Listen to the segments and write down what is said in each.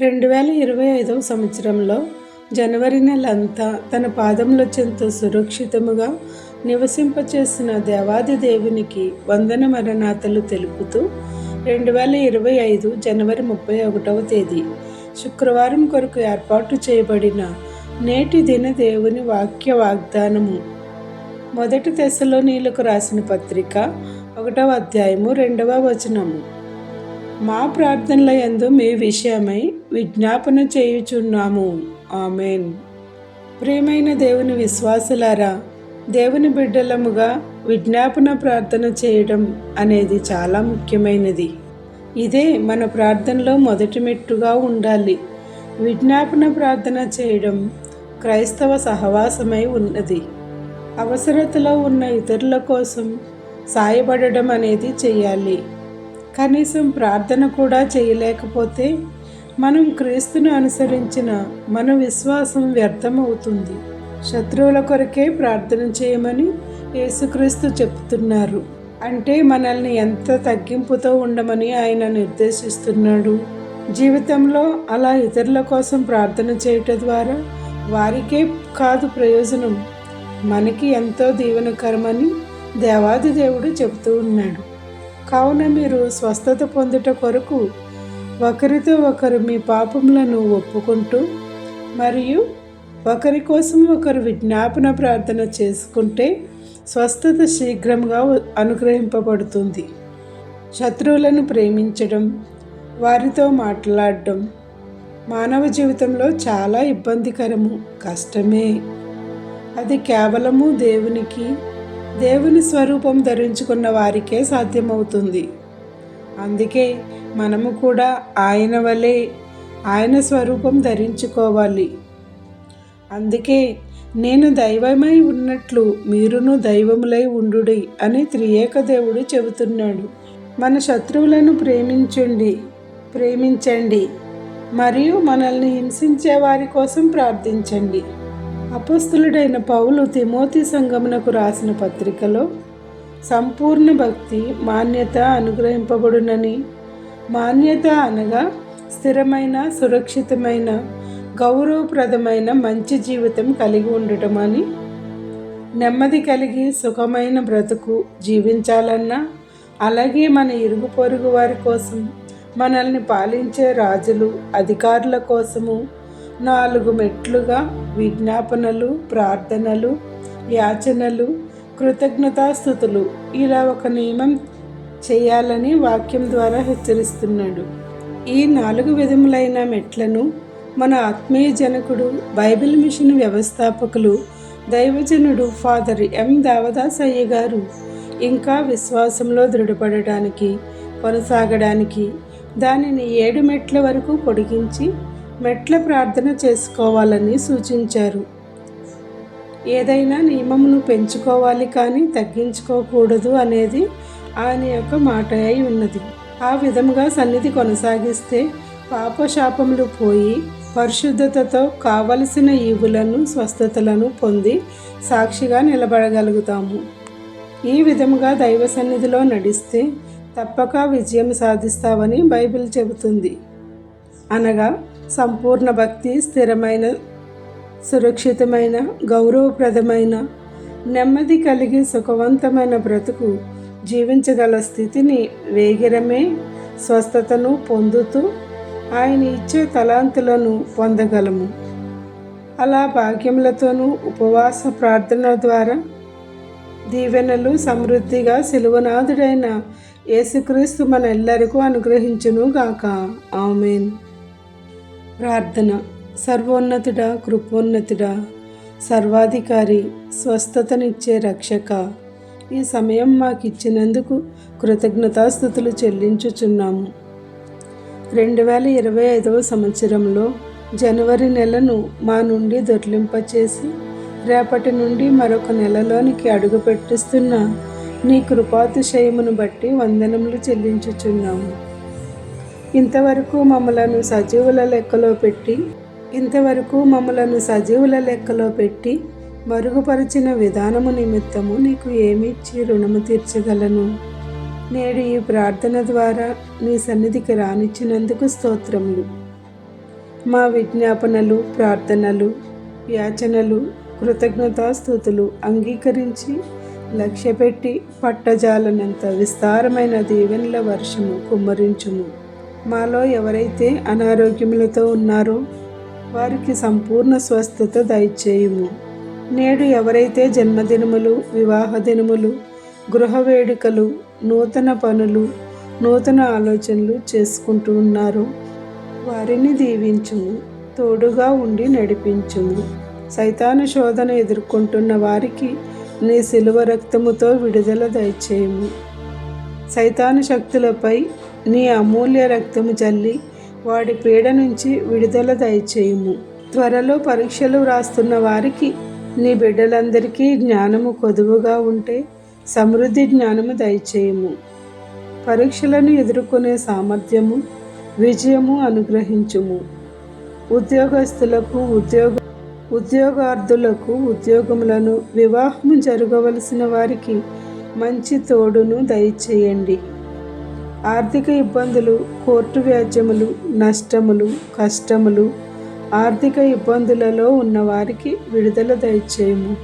రెండు వేల ఇరవై ఐదవ సంవత్సరంలో జనవరి నెల అంతా తన పాదముల చెంత సురక్షితముగా నివసింపచేసిన దేవాది దేవునికి వందన మరణాతలు తెలుపుతూ రెండు వేల ఇరవై ఐదు జనవరి ముప్పై ఒకటవ తేదీ శుక్రవారం కొరకు ఏర్పాటు చేయబడిన నేటి దిన దేవుని వాక్య వాగ్దానము. మొదటి దశలో నీళ్ళకు రాసిన పత్రిక ఒకటవ అధ్యాయము రెండవ వచనము. మా ప్రార్థనల యందు మీ విషయమై విజ్ఞాపన చేయుచున్నాము. ఆమెన్. ప్రేమైన దేవుని విశ్వాసులారా దేవుని బిడ్డలముగా విజ్ఞాపన ప్రార్థన చేయడం అనేది చాలా ముఖ్యమైనది. ఇదే మన ప్రార్థనలో మొదటి మెట్టుగా ఉండాలి. విజ్ఞాపన ప్రార్థన చేయడం క్రైస్తవ సహవాసమై ఉన్నది. అవసరతలో ఉన్న ఇతరుల కోసం సాయపడడం అనేది చేయాలి. కనీసం ప్రార్థన కూడా చేయలేకపోతే మనం క్రీస్తును అనుసరించిన మన విశ్వాసం వ్యర్థమవుతుంది. శత్రువుల కొరకే ప్రార్థన చేయమని యేసుక్రీస్తు చెప్తున్నారు. అంటే మనల్ని ఎంత తగ్గింపుతో ఉండమని ఆయన నిర్దేశిస్తున్నాడు. జీవితంలో అలా ఇతరుల కోసం ప్రార్థన చేయటం ద్వారా వారికే కాదు ప్రయోజనం. మనకి ఎంతో దీవెనకరమని దేవాది దేవుడు చెబుతూ ఉన్నాడు. కావున మీరు స్వస్థత పొందుట కొరకు ఒకరితో ఒకరు మీ పాపములను ఒప్పుకుంటూ మరియు ఒకరి కోసం ఒకరు విజ్ఞాపన ప్రార్థన చేసుకుంటే స్వస్థత శీఘ్రంగా అనుగ్రహింపబడుతుంది. శత్రువులను ప్రేమించడం వారితో మాట్లాడడం మానవ జీవితంలో చాలా ఇబ్బందికరము కష్టమే. అది కేవలము దేవునికి దేవుని స్వరూపం ధరించుకున్న వారికే సాధ్యమవుతుంది. అందుకే మనము కూడా ఆయన వలె ఆయన స్వరూపం ధరించుకోవాలి. అందుకే నేను దైవమై ఉన్నట్లు మీరును దైవములై ఉండుడి అని త్రియేక దేవుడు చెబుతున్నాడు. మన శత్రువులను ప్రేమించండి ప్రేమించండి. మరియు మనల్ని హింసించే వారి కోసం ప్రార్థించండి. అపస్తులుడైన పౌలు తిమోతి సంగమునకు రాసిన పత్రికలో సంపూర్ణ భక్తి మాన్యత అనుగ్రహింపబడునని. మాన్యత అనగా స్థిరమైన సురక్షితమైన గౌరవప్రదమైన మంచి జీవితం కలిగి ఉండటం అని. నెమ్మది కలిగి సుఖమైన బ్రతుకు జీవించాలన్నా అలాగే మన ఇరుగు పొరుగు వారి కోసం మనల్ని పాలించే రాజులు అధికారుల కోసము నాలుగు మెట్లుగా విజ్ఞాపనలు ప్రార్థనలు యాచనలు కృతజ్ఞతాస్థుతులు. ఇలా ఒక నియమం చేయాలని వాక్యం ద్వారా హెచ్చరిస్తున్నాడు. ఈ నాలుగు విధములైన మెట్లను మన ఆత్మీయ జనకుడు బైబిల్ మిషన్ వ్యవస్థాపకులు దైవజనుడు ఫాదర్ ఎం. దావదాస్ గారు ఇంకా విశ్వాసంలో దృఢపడడానికి కొనసాగడానికి దానిని ఏడు మెట్ల వరకు పొడిగించి మెట్ల ప్రార్థన చేసుకోవాలని సూచించారు. ఏదైనా నియమమును పెంచుకోవాలి కానీ తగ్గించుకోకూడదు అనేది ఆయన యొక్క మాట అయి ఉన్నది. ఆ విధముగా సన్నిధి కొనసాగిస్తే పాపశాపములు పోయి పరిశుద్ధతతో కావలసిన ఈవులను స్వస్థతలను పొంది సాక్షిగా నిలబడగలుగుతాము. ఈ విధముగా దైవ సన్నిధిలో నడిస్తే తప్పక విజయం సాధిస్తావని బైబిల్ చెబుతుంది. అనగా సంపూర్ణ భక్తి స్థిరమైన సురక్షితమైన గౌరవప్రదమైన నెమ్మది కలిగి సుఖవంతమైన బ్రతుకు జీవించగల స్థితిని వేగిరమే స్వస్థతను పొందుతూ ఆయన ఇచ్చే తలాంతులను పొందగలము. అలా భాగ్యములతోనూ ఉపవాస ప్రార్థన ద్వారా దీవెనలు సమృద్ధిగా సిలువనాథుడైన యేసుక్రీస్తు మన ఎల్లరికూ అనుగ్రహించును గాక ఆమెన్. ప్రార్థన. సర్వోన్నతుడ కృపోన్నతుడ సర్వాధికారి స్వస్థతనిచ్చే రక్షక. ఈ సమయం మాకు ఇచ్చినందుకు కృతజ్ఞతాస్థుతులు చెల్లించుచున్నాము. రెండు వేల ఇరవై ఐదవ సంవత్సరంలో జనవరి నెలను మా నుండి దొర్లింపచేసి రేపటి నుండి మరొక నెలలోనికి అడుగుపెట్టిస్తున్న నీ కృపాతిశయమును బట్టి వందనములు చెల్లించుచున్నాము. ఇంతవరకు మమ్మలను సజీవుల లెక్కలో పెట్టి ఇంతవరకు మమ్మలను సజీవుల లెక్కలో పెట్టి మరుగుపరిచిన విధానము నిమిత్తము నీకు ఏమిచ్చి రుణము తీర్చగలను. నేడు ఈ ప్రార్థన ద్వారా నీ సన్నిధికి రానిచ్చినందుకు స్తోత్రములు. మా విజ్ఞాపనలు ప్రార్థనలు యాచనలు కృతజ్ఞతాస్థుతులు అంగీకరించి లక్ష్యపెట్టి పట్టజాలనంత విస్తారమైన దీవెనల వర్షము కుమ్మరించుము. మాలో ఎవరైతే అనారోగ్యములతో ఉన్నారో వారికి సంపూర్ణ స్వస్థత దయచేయము. నేడు ఎవరైతే జన్మదినములు వివాహ దినములు గృహ వేడుకలు నూతన పనులు నూతన ఆలోచనలు చేసుకుంటూ ఉన్నారో వారిని దీవించుము తోడుగా ఉండి నడిపించుము. సైతాను శోధన ఎదుర్కొంటున్న వారికి నీ శిలువ రక్తముతో విడుదల దయచేయము. సైతాను శక్తులపై నీ అమూల్య రక్తము జల్లి వాడి పీడ నుంచి విడుదల దయచేయము. త్వరలో పరీక్షలు వ్రాస్తున్న వారికి నీ బిడ్డలందరికీ జ్ఞానము కొదువుగా ఉంటే సమృద్ధి జ్ఞానము దయచేయము. పరీక్షలను ఎదుర్కొనే సామర్థ్యము విజయము అనుగ్రహించుము. ఉద్యోగస్తులకు ఉద్యోగ ఉద్యోగార్థులకు ఉద్యోగములను వివాహము జరగవలసిన వారికి మంచి తోడును దయచేయండి. ఆర్థిక ఇబ్బందులు కోర్టు వ్యాజ్యములు నష్టములు కష్టములు ఆర్థిక ఇబ్బందులలో ఉన్నవారికి విడుదల దయచేయము.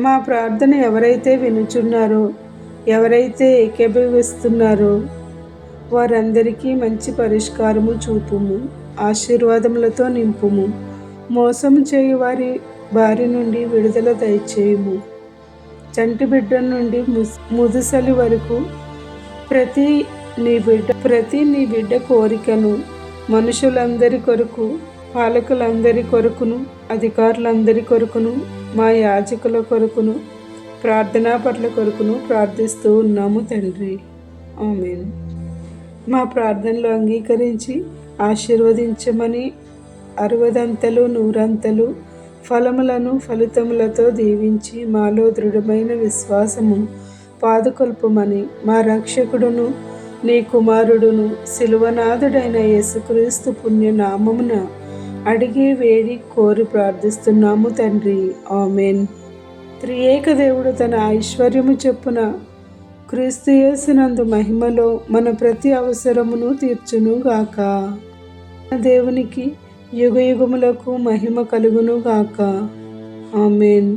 మా ప్రార్థన ఎవరైతే వినుచున్నారో ఎవరైతే ఏకీభవిస్తున్నారో వారందరికీ మంచి పరిష్కారము చూపుము ఆశీర్వాదములతో నింపుము మోసం చేయు వారి బారి నుండి విడుదల దయచేయము. చంటి బిడ్డ నుండి ముదుసలి వరకు ప్రతి నీ బిడ్డ ప్రతి నీ బిడ్డ కోరికను మనుషులందరి కొరకు పాలకులందరి కొరకును అధికారులందరి కొరకును మా యాజకుల కొరకును ప్రార్థనా పట్ల కొరకును ప్రార్థిస్తూ ఉన్నాము తండ్రి. ఆమెను. మా ప్రార్థనలు అంగీకరించి ఆశీర్వదించమని అరవదంతలు నూరంతలు ఫలములను ఫలితములతో దీవించి మాలో దృఢమైన విశ్వాసము పాదుకొల్పమని మా రక్షకుడును నీ కుమారుడును శిలువనాథుడైన యేసుక్రీస్తు పుణ్యనామమున అడిగి వేడి కోరి ప్రార్థిస్తున్నాము తండ్రి. ఆమెన్. త్రియేక దేవుడు తన ఐశ్వర్యము చెప్పున క్రీస్తు యేసునందు మహిమలో మన ప్రతి అవసరమును తీర్చును గాక. దేవునికి యుగ యుగములకు మహిమ కలుగునుగాక ఆమెన్.